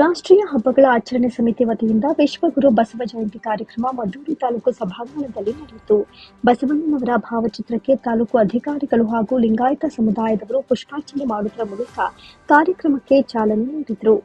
ರಾಷ್ಟ್ರೀಯ ಹಬ್ಬಗಳ ಆಚರಣೆ ಸಮಿತಿ ವತಿಯಿಂದ ವಿಶ್ವಗುರು ಬಸವ ಜಯಂತಿ ಕಾರ್ಯಕ್ರಮ ಮದ್ದೂರು ತಾಲೂಕು ಸಭಾಂಗಣದಲ್ಲಿ ನಡೆಯಿತು. ಬಸವಣ್ಣನವರ ಭಾವಚಿತ್ರಕ್ಕೆ ತಾಲೂಕು ಅಧಿಕಾರಿಗಳು ಹಾಗೂ ಲಿಂಗಾಯತ ಸಮುದಾಯದವರು ಪುಷ್ಪಾರ್ಚನೆ ಮಾಡುವುದರ ಮೂಲಕ ಕಾರ್ಯಕ್ರಮಕ್ಕೆ ಚಾಲನೆ ನೀಡಿದರು.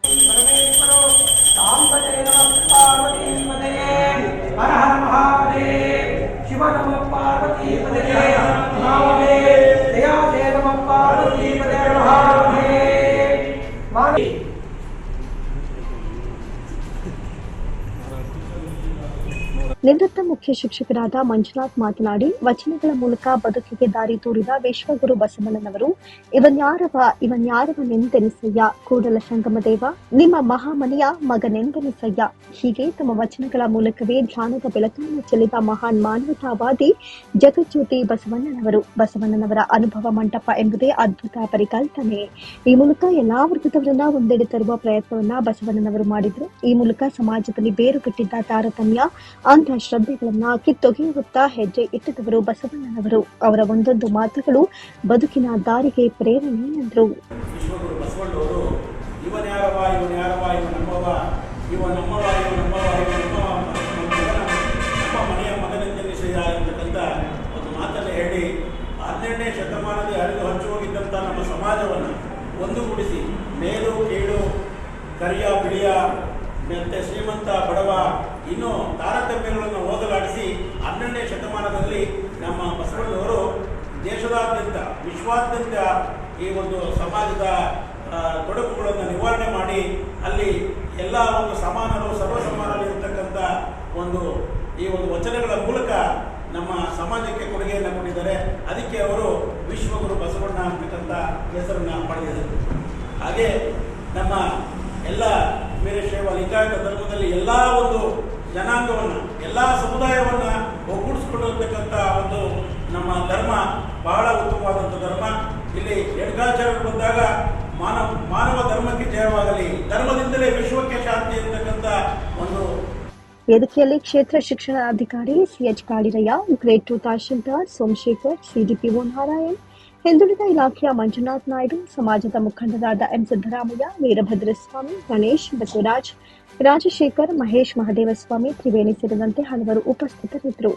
ನಿವೃತ್ತ ಮುಖ್ಯ ಶಿಕ್ಷಕರಾದ ಮಂಜುನಾಥ್ ಮಾತನಾಡಿ, ವಚನಗಳ ಮೂಲಕ ಬದುಕಿಗೆ ದಾರಿ ತೋರಿದ ವಿಶ್ವಗುರು ಬಸವಣ್ಣನವರು ಇವನ್ಯಾರವ ಇವನ್ಯಾರವನೆಂದೆನಿಸಯ್ಯ ಕೂಡಲ ಸಂಗಮದೇವ, ನಿಮ್ಮ ಮಹಾಮನೆಯ ಮಗನೆಂದೆನಿಸಯ್ಯ ಹೀಗೆ ತಮ್ಮ ವಚನಗಳ ಮೂಲಕವೇ ಧ್ಯಾನದ ಬೆಳಕನ್ನು ಚೆಲ್ಲಿದ ಮಹಾನ್ ಮಾನವತಾವಾದಿ ಜಗಜ್ಯೋತಿ ಬಸವಣ್ಣನವರು. ಬಸವಣ್ಣನವರ ಅನುಭವ ಮಂಟಪ ಎಂಬುದೇ ಅದ್ಭುತ ಪರಿಕಲ್ಪನೆ. ಈ ಮೂಲಕ ಎಲ್ಲಾ ವರ್ಗದವರನ್ನ ಒಂದೆಡೆ ತರುವ ಪ್ರಯತ್ನವನ್ನ ಬಸವಣ್ಣನವರು ಮಾಡಿದ್ರು. ಈ ಮೂಲಕ ಸಮಾಜದಲ್ಲಿ ಬೇರು ಕಟ್ಟಿದ್ದ ತಾರತಮ್ಯ ಅಂಧಶ್ರದ್ಧೆಗಳನ್ನ ಕಿತ್ತೊಗೆಯುತ್ತಾ ಹೆಜ್ಜೆ ಇಟ್ಟಿದವರು ಬಸವಣ್ಣನವರು. ಅವರ ಒಂದೊಂದು ಮಾತುಗಳು ಬದುಕಿನ ದಾರಿಗೆ ಪ್ರೇರಣೆ ಎಂದರು. ಹರಿದು ಹೋಗಿದ್ದಂಥ ನಮ್ಮ ಸಮಾಜವನ್ನು ಒಂದುಗೂಡಿಸಿ, ಮೇಲು, ಕೀಳು, ಕರಿಯ, ಬಿಳಿಯ, ಮತ್ತೆ ಶ್ರೀಮಂತ, ಬಡವ ವಿಶ್ವಾದ್ಯಂತ ಈ ಒಂದು ಸಮಾಜದ ತೊಡಕುಗಳನ್ನು ನಿವಾರಣೆ ಮಾಡಿ ಅಲ್ಲಿ ಎಲ್ಲ ಒಂದು ಸಮಾನರು ಸರ್ವ ಸಮಾನರು ಇರತಕ್ಕಂಥ ಒಂದು ಈ ಒಂದು ವಚನಗಳ ಮೂಲಕ ನಮ್ಮ ಸಮಾಜಕ್ಕೆ ಕೊಡುಗೆಯನ್ನು ಕೊಟ್ಟಿದ್ದಾರೆ. ಅದಕ್ಕೆ ಅವರು ವಿಶ್ವಗುರು ಬಸವಣ್ಣ ಅಂತಕ್ಕಂಥ ಹೆಸರನ್ನು ಪಡೆದಿದ್ದಾರೆ. ಹಾಗೆ ನಮ್ಮ ಎಲ್ಲ ವೀರಶೈವ ಲಿಂಗಾಯತ ಧರ್ಮದಲ್ಲಿ ಎಲ್ಲ ಒಂದು ಜನಾಂಗವನ್ನು, ಎಲ್ಲ ಸಮುದಾಯವನ್ನು ಒಗ್ಗೂಡಿಸ್ಕೊಂಡಿರ್ತಕ್ಕಂಥ ಒಂದು ನಮ್ಮ ಧರ್ಮ ಬಹಳ ಉತ್ತಮವಾದಂಥ ಧರ್ಮ. ಇಲ್ಲಿ ಎಡ್ಗಾಚಾರ್ಯರು ಬಂದಾಗ ಮಾನವ ಮಾನವ ಧರ್ಮಕ್ಕೆ ಜಯವಾಗಲಿ, ಧರ್ಮದಿಂದಲೇ ವಿಶ್ವಕ್ಕೆ ಶಾಂತಿ ಇರತಕ್ಕಂಥ ಒಂದು ವೇದಿಕೆಯಲ್ಲಿ ಕ್ಷೇತ್ರ ಶಿಕ್ಷಣಾಧಿಕಾರಿ C H Kaliraiah grade two tahsildar Somashekar C D P O Narayan, ಹಿಂದುಳಿದ ಇಲಾಖೆಯ ಮಂಜುನಾಥ್ ನಾಯ್ಡು, ಸಮಾಜದ ಮುಖಂಡರಾದ ಎಂ ಸಿದ್ದರಾಮಯ್ಯ ವೀರಭದ್ರಸ್ವಾಮಿ ಗಣೇಶ್, ಬಸವರಾಜ್, ರಾಜಶೇಖರ್, ಮಹೇಶ್ ಮಹದೇವಸ್ವಾಮಿ ತ್ರಿವೇಣಿ ಸೇರಿದಂತೆ ಹಲವರು ಉಪಸ್ಥಿತರಿದ್ದರು.